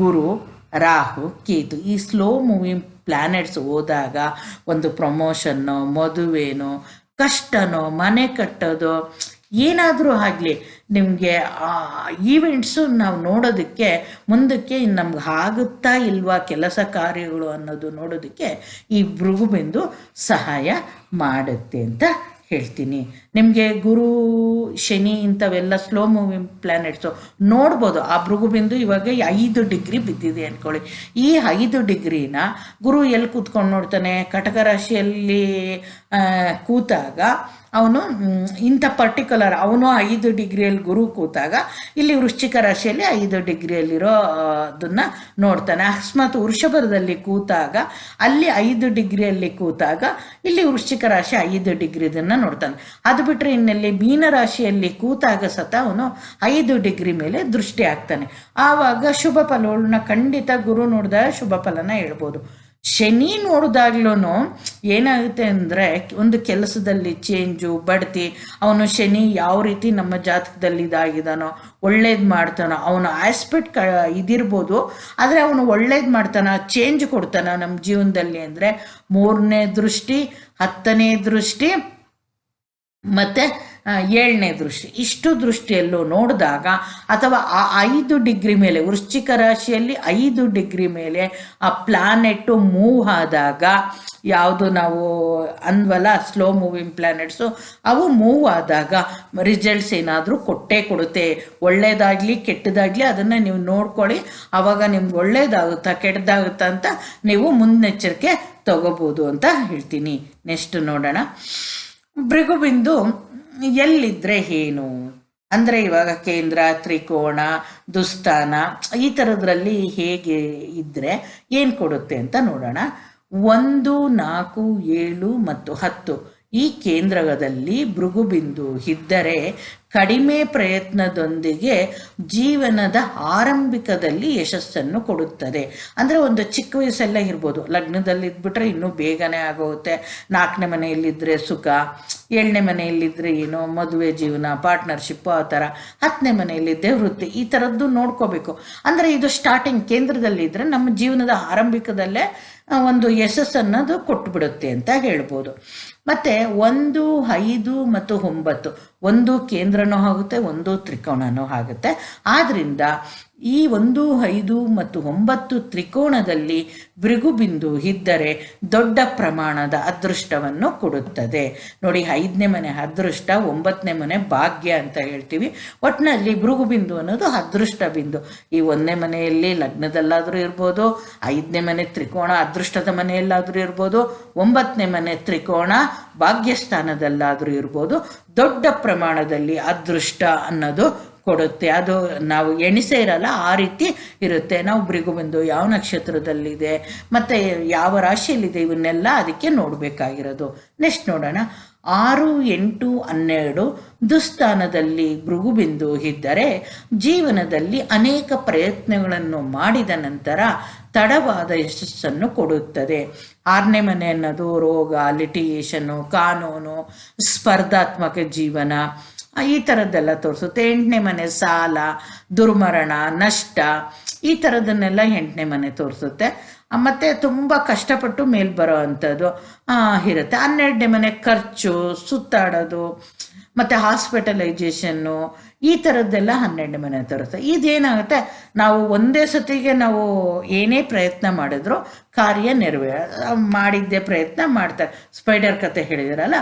ಗುರು, ರಾಹು, ಕೇತು. ಈ ಸ್ಲೋ ಮೂವಿಂಗ್ ಪ್ಲ್ಯಾನೆಟ್ಸ್ ಹೋದಾಗ ಒಂದು ಪ್ರಮೋಷನ್ನು ಮದುವೆನೋ ಕಷ್ಟನೋ ಮನೆ ಕಟ್ಟೋದು, ಏನಾದರೂ ಆಗಲಿ, ನಿಮಗೆ ಈವೆಂಟ್ಸು ನಾವು ನೋಡೋದಕ್ಕೆ ಮುಂದಕ್ಕೆ ನಮ್ಗೆ ಆಗುತ್ತಾ ಇಲ್ವಾ ಕೆಲಸ ಕಾರ್ಯಗಳು ಅನ್ನೋದು ನೋಡೋದಕ್ಕೆ ಈ ಭೃಗುಬಿಂದು ಸಹಾಯ ಮಾಡುತ್ತೆ ಅಂತ ಹೇಳ್ತೀನಿ. ನಿಮಗೆ ಗುರು, ಶನಿ ಇಂಥವೆಲ್ಲ ಸ್ಲೋ ಮೂವಿಂಗ್ ಪ್ಲ್ಯಾನೆಟ್ಸು ನೋಡ್ಬೋದು, ಆ ಭೃಗುಬಿಂದು ಇವಾಗ ಐದು ಡಿಗ್ರಿ ಬಿದ್ದಿದೆ ಅಂದ್ಕೊಳ್ಳಿ ಈ ಐದು ಡಿಗ್ರಿನ ಗುರು ಎಲ್ಲಿ ಕೂತ್ಕೊಂಡು ನೋಡ್ತಾನೆ? ಕಟಕ ರಾಶಿಯಲ್ಲಿ ಕೂತಾಗ ಅವನು ಇಂಥ ಪರ್ಟಿಕ್ಯುಲರ್ ಅವನು ಐದು ಡಿಗ್ರಿಯಲ್ಲಿ ಗುರು ಕೂತಾಗ ಇಲ್ಲಿ ವೃಶ್ಚಿಕ ರಾಶಿಯಲ್ಲಿ ಐದು ಡಿಗ್ರಿಯಲ್ಲಿರೋ ಅದನ್ನು ನೋಡ್ತಾನೆ. ಅಕಸ್ಮಾತ್ ವೃಷಭದಲ್ಲಿ ಕೂತಾಗ, ಅಲ್ಲಿ ಐದು ಡಿಗ್ರಿಯಲ್ಲಿ ಕೂತಾಗ ಇಲ್ಲಿ ವೃಶ್ಚಿಕ ರಾಶಿ ಐದು ಡಿಗ್ರಿದನ್ನು ನೋಡ್ತಾನೆ. ಅದು ಬಿಟ್ಟರೆ ಇನ್ನಲ್ಲಿ ಮೀನ ರಾಶಿಯಲ್ಲಿ ಕೂತಾಗ ಸತ ಅವನು ಐದು ಡಿಗ್ರಿ ಮೇಲೆ ದೃಷ್ಟಿ ಆಗ್ತಾನೆ ಆವಾಗ ಶುಭ ಫಲಗಳನ್ನ ಖಂಡಿತ ಗುರು ನೋಡಿದಾಗ ಶುಭ ಫಲನ ಹೇಳ್ಬೋದು. ಶನಿ ನೋಡಿದಾಗ್ಲೂ ಏನಾಗುತ್ತೆ ಅಂದರೆ ಒಂದು ಕೆಲಸದಲ್ಲಿ ಚೇಂಜು ಬಡ್ತಿ, ಅವನು ಶನಿ ಯಾವ ರೀತಿ ನಮ್ಮ ಜಾತಕದಲ್ಲಿ ಇದಾಗಿದ್ದಾನೋ ಒಳ್ಳೇದು ಮಾಡ್ತಾನೋ, ಅವನು ಆಸ್ಪೆಕ್ಟ್ ಕ, ಇದಿರ್ಬೋದು. ಆದರೆ ಅವನು ಒಳ್ಳೇದು ಮಾಡ್ತಾನ ಚೇಂಜ್ ಕೊಡ್ತಾನ ನಮ್ಮ ಜೀವನದಲ್ಲಿ ಅಂದರೆ ಮೂರನೇ ದೃಷ್ಟಿ, ಹತ್ತನೇ ದೃಷ್ಟಿ, ಮತ್ತು ಏಳನೇ ದೃಷ್ಟಿ. ಇಷ್ಟು ದೃಷ್ಟಿಯಲ್ಲೂ ನೋಡಿದಾಗ, ಅಥವಾ ಆ ಐದು ಡಿಗ್ರಿ ಮೇಲೆ, ವೃಶ್ಚಿಕ ರಾಶಿಯಲ್ಲಿ ಐದು ಡಿಗ್ರಿ ಮೇಲೆ ಆ ಪ್ಲಾನೆಟ್ಟು ಮೂವ್ ಆದಾಗ, ಯಾವುದು ನಾವು ಅನ್ವಲ ಸ್ಲೋ ಮೂವಿಂಗ್ ಪ್ಲಾನೆಟ್ಸು ಅವು ಮೂವ್ ಆದಾಗ ರಿಸಲ್ಟ್ಸ್ ಏನಾದರೂ ಕೊಟ್ಟೇ ಕೊಡುತ್ತೆ. ಒಳ್ಳೇದಾಗಲಿ, ಕೆಟ್ಟದಾಗಲಿ, ಅದನ್ನು ನೀವು ನೋಡ್ಕೊಳ್ಳಿ. ಆವಾಗ ನಿಮ್ಗೆ ಒಳ್ಳೇದಾಗುತ್ತಾ, ಕೆಟ್ಟದಾಗುತ್ತಾ ಅಂತ ನೀವು ಮುನ್ನೆಚ್ಚರಿಕೆ ತಗೋಬೋದು ಅಂತ ಹೇಳ್ತೀನಿ. ನೆಕ್ಸ್ಟ್ ನೋಡೋಣ. ಭೃಗುಬಿಂದು ಎಲ್ಲಿದ್ರೆ ಏನು? ಅಂದರೆ ಇವಾಗ ಕೇಂದ್ರ ತ್ರಿಕೋಣ ದುಸ್ಥಾನ, ಈ ಥರದ್ರಲ್ಲಿ ಹೇಗೆ ಇದ್ದರೆ ಏನು ಕೊಡುತ್ತೆ ಅಂತ ನೋಡೋಣ. ಒಂದು, ನಾಲ್ಕು, ಏಳು ಮತ್ತು ಹತ್ತು. ಈ ಕೇಂದ್ರದಲ್ಲಿ ಭೃಗುಬಿಂದು ಇದ್ದರೆ ಕಡಿಮೆ ಪ್ರಯತ್ನದೊಂದಿಗೆ ಜೀವನದ ಆರಂಭಿಕದಲ್ಲಿ ಯಶಸ್ಸನ್ನು ಕೊಡುತ್ತದೆ. ಅಂದರೆ ಒಂದು ಚಿಕ್ಕ ವಯಸ್ಸೆಲ್ಲ ಇರ್ಬೋದು. ಲಗ್ನದಲ್ಲಿ ಇದ್ಬಿಟ್ರೆ ಇನ್ನೂ ಬೇಗನೆ ಆಗೋಗುತ್ತೆ. ನಾಲ್ಕನೇ ಮನೆಯಲ್ಲಿದ್ದರೆ ಸುಖ, ಏಳನೇ ಮನೆಯಲ್ಲಿದ್ದರೆ ಏನೋ, ಮದುವೆ ಜೀವನ ಪಾರ್ಟ್ನರ್ಶಿಪ್ಪು ಆ ಥರ, ಹತ್ತನೇ ಮನೆಯಲ್ಲಿದ್ದೆ ವೃತ್ತಿ, ಈ ಥರದ್ದು ನೋಡ್ಕೋಬೇಕು. ಅಂದರೆ ಇದು ಸ್ಟಾರ್ಟಿಂಗ್ ಕೇಂದ್ರದಲ್ಲಿದ್ದರೆ ನಮ್ಮ ಜೀವನದ ಆರಂಭಿಕದಲ್ಲೇ ಒಂದು ಯಶಸ್ಸನ್ನೋದು ಕೊಟ್ಟುಬಿಡುತ್ತೆ ಅಂತ ಹೇಳ್ಬೋದು. ಮತ್ತು ಒಂದು ಐದು ಮತ್ತು ಒಂಬತ್ತು. ಒಂದು ಕೇಂದ್ರನೂ ಆಗುತ್ತೆ ಒಂದು ತ್ರಿಕೋಣನೂ ಆಗುತ್ತೆ. ಆದ್ದರಿಂದ ಈ ಒಂದು ಐದು ಮತ್ತು ಒಂಬತ್ತು ತ್ರಿಕೋಣದಲ್ಲಿ ಭೃಗುಬಿಂದು ಇದ್ದರೆ ದೊಡ್ಡ ಪ್ರಮಾಣದ ಅದೃಷ್ಟವನ್ನು ಕೊಡುತ್ತದೆ. ನೋಡಿ, ಐದನೇ ಮನೆ ಅದೃಷ್ಟ, ಒಂಬತ್ತನೇ ಮನೆ ಭಾಗ್ಯ ಅಂತ ಹೇಳ್ತೀವಿ. ಒಟ್ಟಿನಲ್ಲಿ ಭೃಗುಬಿಂದು ಅನ್ನೋದು ಅದೃಷ್ಟ ಬಿಂದು ಈ ಒಂದನೇ ಮನೆಯಲ್ಲಿ ಲಗ್ನದಲ್ಲಾದರೂ ಇರ್ಬೋದು, ಐದನೇ ಮನೆ ತ್ರಿಕೋಣ ಅದೃಷ್ಟದ ಮನೆಯಲ್ಲಾದರೂ ಇರ್ಬೋದು, ಒಂಬತ್ತನೇ ಮನೆ ತ್ರಿಕೋಣ ಭಾಗ್ಯಸ್ಥಾನದಲ್ಲಾದರೂ ಇರ್ಬೋದು, ದೊಡ್ಡ ಪ್ರಮಾಣದಲ್ಲಿ ಅದೃಷ್ಟ ಅನ್ನೋದು ಕೊಡುತ್ತೆ. ಅದು ನಾವು ಎಣಿಸೇ ಇರಲ್ಲ, ಆ ರೀತಿ ಇರುತ್ತೆ. ನಾವು ಭೃಗುಬಿಂದು ಯಾವ ನಕ್ಷತ್ರದಲ್ಲಿದೆ, ಮತ್ತು ಯಾವ ರಾಶಿಯಲ್ಲಿದೆ, ಇವನ್ನೆಲ್ಲ ಅದಕ್ಕೆ ನೋಡಬೇಕಾಗಿರೋದು. ನೆಕ್ಸ್ಟ್ ನೋಡೋಣ. ಆರು, ಎಂಟು, ಹನ್ನೆರಡು ದುಸ್ಥಾನದಲ್ಲಿ ಭೃಗುಬಿಂದು ಇದ್ದರೆ ಜೀವನದಲ್ಲಿ ಅನೇಕ ಪ್ರಯತ್ನಗಳನ್ನು ಮಾಡಿದ ನಂತರ ತಡವಾದ ಯಶಸ್ಸನ್ನು ಕೊಡುತ್ತದೆ. ಆರನೇ ಮನೆ ಅನ್ನೋದು ರೋಗ ಲಿಟಿಗೇಷನ್ನು ಕಾನೂನು, ಸ್ಪರ್ಧಾತ್ಮಕ ಜೀವನ ಈ ಥರದ್ದೆಲ್ಲ ತೋರಿಸುತ್ತೆ ಎಂಟನೇ ಮನೆ ಸಾಲ, ದುರ್ಮರಣ, ನಷ್ಟ, ಈ ಥರದನ್ನೆಲ್ಲ ಎಂಟನೇ ಮನೆ ತೋರಿಸುತ್ತೆ. ಮತ್ತು ತುಂಬ ಕಷ್ಟಪಟ್ಟು ಮೇಲೆ ಬರೋ ಅಂಥದ್ದು ಇರುತ್ತೆ. ಹನ್ನೆರಡನೇ ಮನೆ ಖರ್ಚು, ಸುತ್ತಾಡೋದು, ಮತ್ತು ಹಾಸ್ಪಿಟಲೈಜೇಷನ್ನು ಈ ಥರದ್ದೆಲ್ಲ ಹನ್ನೆರಡು ಮನೆ ತರುತ್ತೆ ಇದೇನಾಗುತ್ತೆ? ನಾವು ಒಂದೇ ಸತಿಗೆ ನಾವು ಏನೇ ಪ್ರಯತ್ನ ಮಾಡಿದ್ರು ಕಾರ್ಯ ನೆರವೇ, ಮಾಡಿದ್ದೆ ಪ್ರಯತ್ನ ಮಾಡ್ತಾರೆ. ಸ್ಪೈಡರ್ ಕತೆ ಹೇಳಿದಿರಲ್ಲ,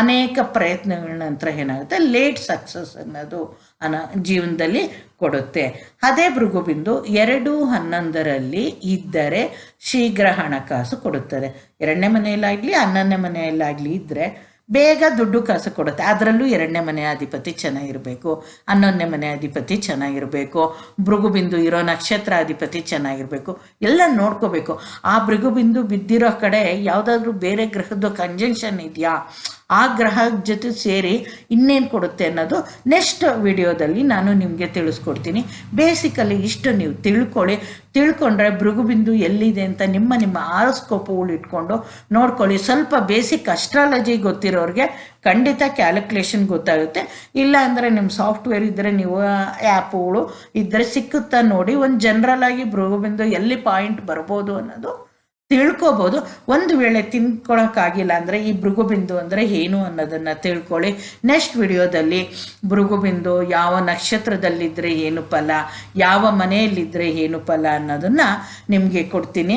ಅನೇಕ ಪ್ರಯತ್ನಗಳ ನಂತರ ಏನಾಗುತ್ತೆ? ಲೇಟ್ ಸಕ್ಸಸ್ ಅನ್ನೋದು ಅನ ಜೀವನದಲ್ಲಿ ಕೊಡುತ್ತೆ. ಅದೇ ಭೃಗುಬಿಂದು ಎರಡು ಹನ್ನೊಂದರಲ್ಲಿ ಇದ್ದರೆ ಶೀಘ್ರ ಹಣಕಾಸು ಕೊಡುತ್ತದೆ. ಎರಡನೇ ಮನೆಯಲ್ಲಾಗಲಿ, ಹನ್ನೊಂದನೇ ಮನೆಯಲ್ಲಾಗಲಿ ಇದ್ದರೆ ಬೇಗ ದುಡ್ಡು ಕಾಸು ಕೊಡುತ್ತೆ. ಅದರಲ್ಲೂ ಎರಡನೇ ಮನೆ ಅಧಿಪತಿ ಚೆನ್ನಾಗಿರಬೇಕು, ಹನ್ನೊಂದನೇ ಮನೆ ಅಧಿಪತಿ ಚೆನ್ನಾಗಿರಬೇಕು, ಭೃಗುಬಿಂದು ಇರೋ ನಕ್ಷತ್ರ ಅಧಿಪತಿ ಚೆನ್ನಾಗಿರಬೇಕು, ಎಲ್ಲ ನೋಡ್ಕೋಬೇಕು. ಆ ಭೃಗುಬಿಂದು ಬಿದ್ದಿರೋ ಕಡೆ ಯಾವುದಾದ್ರೂ ಬೇರೆ ಗ್ರಹದ ಕಂಜಂಕ್ಷನ್ ಇದೆಯಾ? ಆ ಗ್ರಹ ಜೊತೆ ಸೇರಿ ಇನ್ನೇನು ಕೊಡುತ್ತೆ ಅನ್ನೋದು ನೆಕ್ಸ್ಟ್ ವಿಡಿಯೋದಲ್ಲಿ ನಾನು ನಿಮಗೆ ತಿಳಿಸ್ಕೊಡ್ತೀನಿ. ಬೇಸಿಕಲಿ ಇಷ್ಟು ನೀವು ತಿಳ್ಕೊಳ್ಳಿ. ತಿಳ್ಕೊಂಡ್ರೆ ಭೃಗುಬಿಂದು ಎಲ್ಲಿದೆ ಅಂತ ನಿಮ್ಮ ನಿಮ್ಮ ಆರೋಸ್ಕೋಪಗಳು ಇಟ್ಕೊಂಡು ನೋಡ್ಕೊಳ್ಳಿ. ಸ್ವಲ್ಪ ಬೇಸಿಕ್ ಅಸ್ಟ್ರಾಲಜಿ ಗೊತ್ತಿರೋರಿಗೆ ಖಂಡಿತ ಕ್ಯಾಲ್ಕುಲೇಷನ್ ಗೊತ್ತಾಗುತ್ತೆ. ಇಲ್ಲ ಅಂದರೆ ನಿಮ್ಮ ಸಾಫ್ಟ್ವೇರ್ ಇದ್ದರೆ ನೀವು ಆ್ಯಪ್ಗಳು ಇದ್ದರೆ ಸಿಕ್ಕುತ್ತಾ ನೋಡಿ ಒಂದು ಜನರಲ್ ಆಗಿ ಭೃಗುಬಿಂದು ಎಲ್ಲಿ ಪಾಯಿಂಟ್ ಬರ್ಬೋದು ಅನ್ನೋದು ತಿಳ್ಕೊಬೋದು. ಒಂದು ವೇಳೆ ತಿನ್ಕೊಳಕ್ಕಾಗಿಲ್ಲ ಅಂದರೆ ಈ ಭೃಗುಬಿಂದು ಅಂದರೆ ಏನು ಅನ್ನೋದನ್ನು ತಿಳ್ಕೊಳ್ಳಿ. ನೆಕ್ಸ್ಟ್ ವಿಡಿಯೋದಲ್ಲಿ ಭೃಗುಬಿಂದು ಯಾವ ನಕ್ಷತ್ರದಲ್ಲಿದ್ದರೆ ಏನು ಫಲ, ಯಾವ ಮನೆಯಲ್ಲಿದ್ದರೆ ಏನು ಫಲ ಅನ್ನೋದನ್ನು ನಿಮಗೆ ಕೊಡ್ತೀನಿ.